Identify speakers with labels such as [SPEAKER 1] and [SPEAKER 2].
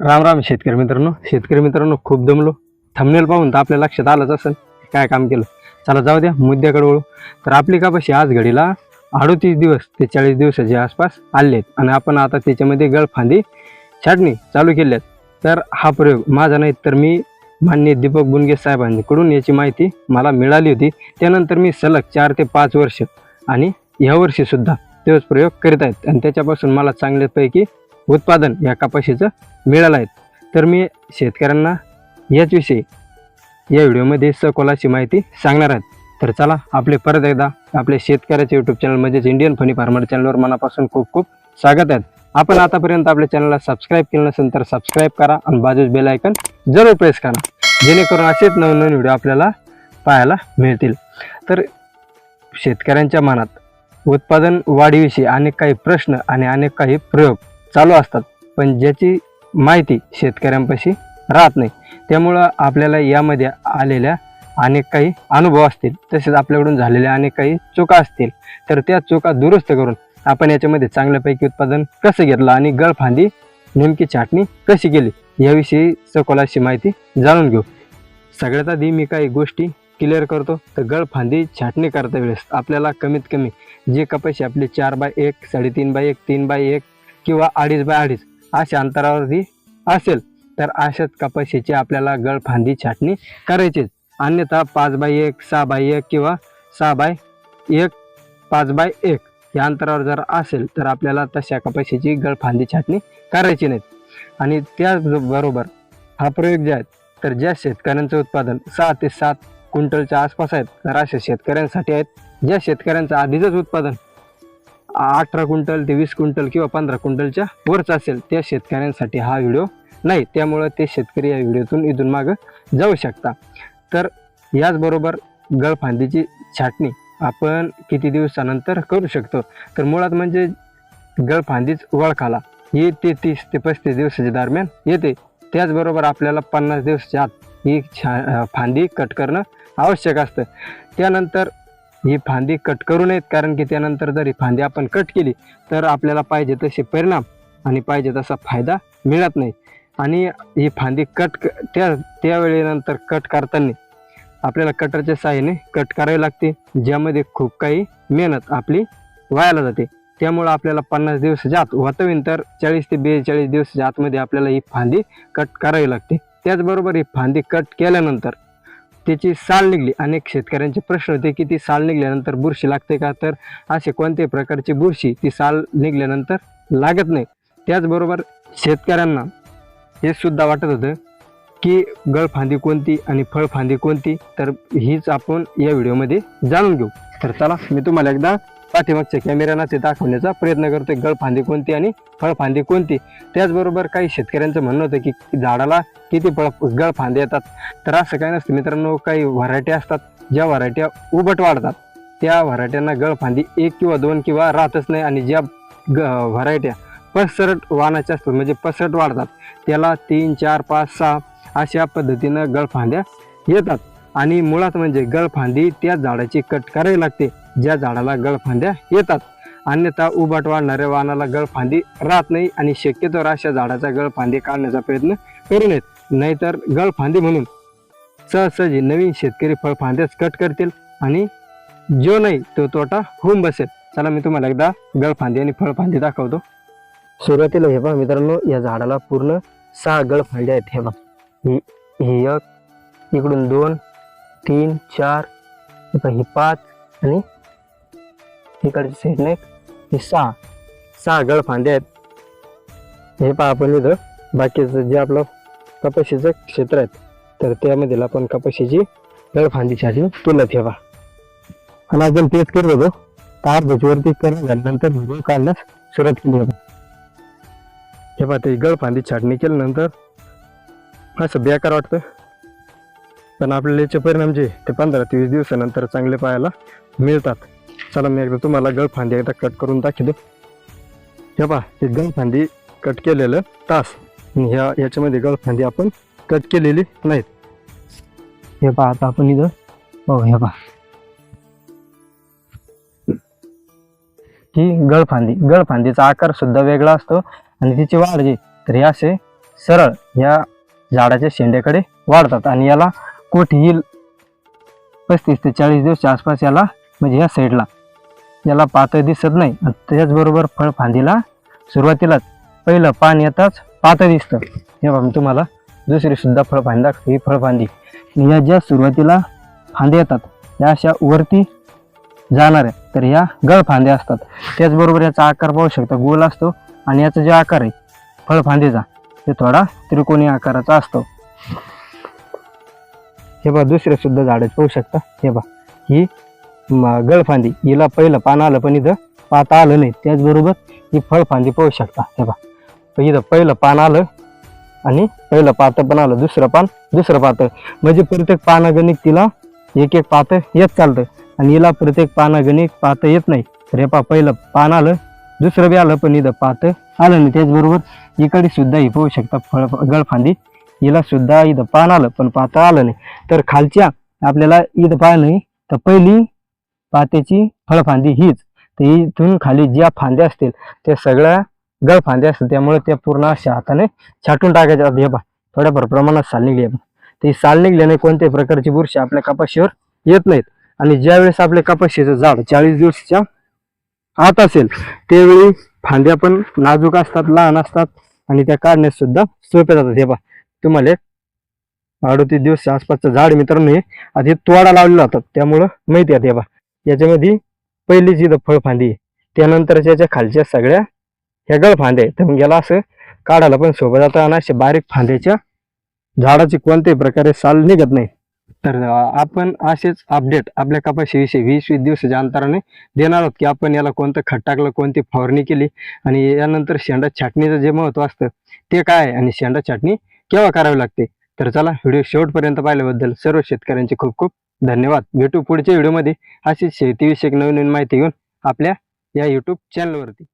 [SPEAKER 1] राम राम शेतकरी मित्रांनो. शेतकरी मित्रांनो खूप दमलो. थंबनेल पाहून तर आपल्या लक्षात आलंच असेल काय काम केलं. चला जाऊ द्या मुद्द्याकडे वळू. तर आपली कापाशी आज घडीला अडोतीस दिवस ते चाळीस दिवसाच्या आसपास आले आहेत आणि आपण आता त्याच्यामध्ये गळफांदी छाटणी चालू केली आहेत तर हा प्रयोग माझा नाही तर मी मान्य दीपक बुनगे साहेबांकडून याची माहिती मला मिळाली होती. त्यानंतर मी सलग चार ते पाच वर्ष आणि ह्यावर्षीसुद्धा तोच प्रयोग करीत आहेत. आणि त्याच्यापासून मला चांगल्यापैकी उत्पादन या कपाशीचं मिळालं आहे. तर मी शेतकऱ्यांना याचविषयी या व्हिडिओमध्ये सखोलाची माहिती सांगणार आहेत तर चला आपले परत एकदा आपल्या शेतकऱ्याच्या यूट्यूब चॅनल म्हणजेच इंडियन फनी फार्मर चॅनलवर मनापासून खूप खूप स्वागत आहेत आपण आतापर्यंत आपल्या चॅनलला सबस्क्राईब केलं नसेल तर सबस्क्राईब करा आणि बाजूच बेल ऐकन जरूर प्रेस करा. जेणेकरून असेच नवनवीन व्हिडिओ आपल्याला पाहायला मिळतील. तर शेतकऱ्यांच्या मनात उत्पादन वाढीविषयी अनेक काही प्रश्न आणि अनेक काही प्रयोग चालू असतात. पण ज्याची माहिती शेतकऱ्यांपाशी राहत नाही त्यामुळं आपल्याला यामध्ये आलेल्या अनेक काही अनुभव असतील तसेच आपल्याकडून झालेल्या अनेक काही चुका असतील तर त्या चुका दुरुस्त करून आपण याच्यामध्ये चांगल्यापैकी उत्पादन कसं घेतलं आणि गळफांदी नेमकी छाटणी कशी केली याविषयी सखोलाशी माहिती जाणून घेऊ. सगळ्यात आधी मी काही गोष्टी क्लिअर करतो. तर गळफांदी छाटणी करता वेळेस आपल्याला कमीत कमी जे कपाशी आपली चार बाय एक साडेतीन बाय एक तीन बाय एक किंवा अडीच बाय अडीच अशा अंतरावरती असेल तर अशाच कपाशीची आपल्याला गळफांदी छाटणी करायचीच. अन्यथा पाच बाय एक सहा बाय एक किंवा सहा बाय एक पाच बाय एक या अंतरावर जर असेल तर आपल्याला तशा कपाशीची गळफांदी छाटणी करायची नाही आणि त्याचबरोबर हा प्रयोग जे आहेत तर ज्या शेतकऱ्यांचं उत्पादन सहा ते सात क्विंटलच्या आसपास आहेत तर अशा शेतकऱ्यांसाठी आहेत ज्या शेतकऱ्यांचं आधीचंच उत्पादन अठरा क्विंटल ते वीस क्विंटल किंवा पंधरा क्विंटलच्या वरच असेल त्या शेतकऱ्यांसाठी हा व्हिडिओ नाही. त्यामुळं ते शेतकरी या व्हिडिओतून इथून मागं जाऊ शकता. तर याचबरोबर गळफांदीची छाटणी आपण किती दिवसानंतर करू शकतो? तर मुळात म्हणजे गळफांदीच वळखाला. ही ते तीस ते पस्तीस दिवसाच्या दरम्यान येते. त्याचबरोबर आपल्याला पन्नास दिवसाच्या आत ही छा फांदी कट करणं आवश्यक असतं. त्यानंतर ही फांदी कट करू नयेत कारण की त्यानंतर जर ही फांदी आपण कट केली तर आपल्याला पाहिजे तसे परिणाम आणि पाहिजे तसा फायदा मिळत नाही. आणि ही फांदी कट क- त्या त्यावेळेनंतर कट करताना आपल्याला कटरच्या साहाय्याने कट करावी लागते ज्यामध्ये खूप काही मेहनत आपली वायाला जाते. त्यामुळं आपल्याला पन्नास दिवसाच्या आत वातवीन तर चाळीस ते बेचाळीस दिवसाच्या आतमध्ये आपल्याला ही फांदी कट करावी लागते. त्याचबरोबर ही फांदी कट केल्यानंतर त्याची साल निघली. अनेक शेतकऱ्यांचे प्रश्न होते की ती साल निघल्यानंतर बुरशी लागते का? तर असे कोणत्याही प्रकारची बुरशी ती साल निघल्यानंतर लागत नाही. त्याचबरोबर शेतकऱ्यांना हे सुद्धा वाटत होतं की गळफांदी कोणती आणि फळफांदी कोणती? तर हीच आपण या व्हिडिओमध्ये जाणून घेऊ. तर चला मी तुम्हाला एकदा पाठीमागच्या कॅमेऱ्यांना ते दाखवण्याचा प्रयत्न करतोय. गळफांदी कोणती आणि फळफांदी कोणती? त्याचबरोबर काही शेतकऱ्यांचं म्हणणं होतं की झाडाला किती फळ गळफांदे येतात. तर असं काही नसतं मित्रांनो काही व्हरायटी असतात. ज्या व्हरायट्या उबट वाढतात त्या व्हरायट्यांना गळफांदी एक किंवा दोन किंवा राहतच नाही. आणि ज्या ग व्हरायट्या पसरट वाहनाच्या असतात म्हणजे पसरट वाढतात त्याला तीन चार पाच सहा अशा पद्धतीनं गळफांद्या येतात. आणि मुळात म्हणजे गळफांदी त्या झाडाची कट करावी लागते. ज्या झाडाला गळफांद्या येतात. अन्यथा उबाट वाढणाऱ्या वाहनाला गळफांदी राहत नाही आणि शक्यतोवर अशा झाडाचा गळफांदी काढण्याचा प्रयत्न करू नयेत. नाहीतर गळफांदी म्हणून सहजसहजी नवीन शेतकरी फळफांद्याच कट करतील आणि जो नाही तो तोटा होऊन बसेल. चला मी तुम्हाला एकदा गळफांदी आणि फळफांदी दाखवतो. सुरुवातीला हे पहा मित्रांनो या झाडाला पूर्ण सहा गळफांद्या आहेत. हे पहा ही ही एक इकडून दोन तीन चार हे ही पाच आणि इकडच्या साईडने हे सहा सहा गळफांदे आहेत. हे पहा आपण इथं. बाकीचं जे आपलं कपाशीचं क्षेत्र आहे तर त्यामध्ये आपण कपाशीची गळफांदी छाटणी तुलत ठेवा. आणि अजून तेच करत होतो. तार वरती करून झाल्यानंतर व्हिडिओ काढण्यास सुरुवात केली होती हे पहा ते गळफांदी छाटणी केल्यानंतर असं बेकार वाटतं. पण आपल्याला याचे परिणाम जे ते पंधरा ते वीस दिवसानंतर चांगले पाहायला मिळतात. चला मी एकदा तुम्हाला गळफांदी एकदा कट करून दाखवतो. हे पहा हे गळफांदी कट केलेलं तास. ह्या याच्यामध्ये गळफांदी आपण कट केलेली नाहीत. हे पहा आता आपण इथं हो हे पहा. ही गळफांदी गळफांदीचा आकार सुद्धा वेगळा असतो आणि तिची वाढ जी तर हे असे सरळ या झाडाच्या शेंड्याकडे वाढतात. आणि याला कोठीही येईल पस्तीस ते चाळीस दिवसच्या आसपास याला म्हणजे या साईडला याला पातळ दिसत नाही आणि त्याचबरोबर फळ फांदीला सुरुवातीलाच पहिलं पान येताच पातळ दिसतं. हे बघा मी तुम्हाला दुसरीसुद्धा फळ फळफांदी दाखवतो. ही फळफांदी या ज्या सुरुवातीला फांद्या येतात या अशा वरती जाणाऱ्या तर ह्या गळफांद्या असतात. त्याचबरोबर याचा आकार पाहू शकता गोल असतो आणि याचा जो आकार आहे फळफांदीचा ते थोडा त्रिकोणी आकाराचा असतो. हे बघा दुसरे सुद्धा झाडं पाहू शकता. हे बघा ही म- गळफांदी हिला पहिलं पान आलं पण इथं पाता आलं नाही. त्याचबरोबर ही फळफांदी पाहू शकता. हे बघा तर इथं पहिलं पान आलं आणि पहिलं पातं पण आलं. दुसरं पान दुसरं पातं. म्हणजे प्रत्येक पानागणिक तिला एक एक पातं येत चालतं. आणि हिला प्रत्येक पानागणिक पातं येत नाही. तर हे पा पहिलं पान आलं दुसरं बी आलं पण इथं पातं आलं नाही. त्याचबरोबर इकडे सुद्धा ही पाहू शकता फळ गळफांदी हिला सुद्धा इथं पान आलं पण पातं आलं नाही. तर खालच्या आपल्याला इथं पाहिलं नाही. तर पहिली पात्याची फळफांदी हीच. तर इथून खाली ज्या फांद्या असतील त्या सगळ्या गळफांद्या असतील त्यामुळे त्या पूर्ण अशा हाताने छाटून टाकायच्या हे पहा थोड्याफार प्रमाणात साल निघली आहे ते साल निघल्याने कोणत्याही प्रकारची बुरशी आपल्या कपाशीवर येत नाहीत. आणि ज्यावेळेस आपल्या कपाशीचं झाड चाळीस दिवसाच्या आत असेल त्यावेळी फांद्या पण नाजूक असतात लहान असतात आणि त्या काढण्यास सुद्धा सोप्या जातात. हे पहा तुम्हाला एक अडतीस दिवसच्या आसपासचं झाड मित्रांनो हे आधी तोडा लावलेला होता. त्यामुळं माहिती आहे हे पहा. याच्यामध्ये पहिलीच इथं फळफांदी आहे. त्यानंतर याच्या खालच्या सगळ्या ह्या गळफांद्या आहेत. तर मग याला असं काढायला पण सोबत जातं आणि अशा बारीक फांद्याच्या झाडाची कोणत्याही प्रकारे साल निघत नाही. तर आपण असेच अपडेट आपल्या कपाशीविषयी वीस वीस दिवसाच्या अंतराने देणार आहोत की आपण याला कोणतं खत टाकलं कोणती फवारणी केली आणि यानंतर शेंडा छाटणीचं जे महत्त्व असतं ते काय आहे आणि शेंडा छाटणी केव्हा करावी लागते? तर चला व्हिडिओ शेवटपर्यंत पाहिल्याबद्दल सर्व शेतकऱ्यांचे खूप खूप धन्यवाद. भेटू पुढच्या व्हिडिओमध्ये. अशीच शेतीविषयक नवीन नवीन माहिती घेऊन आपल्या या यूट्यूब चॅनलवरती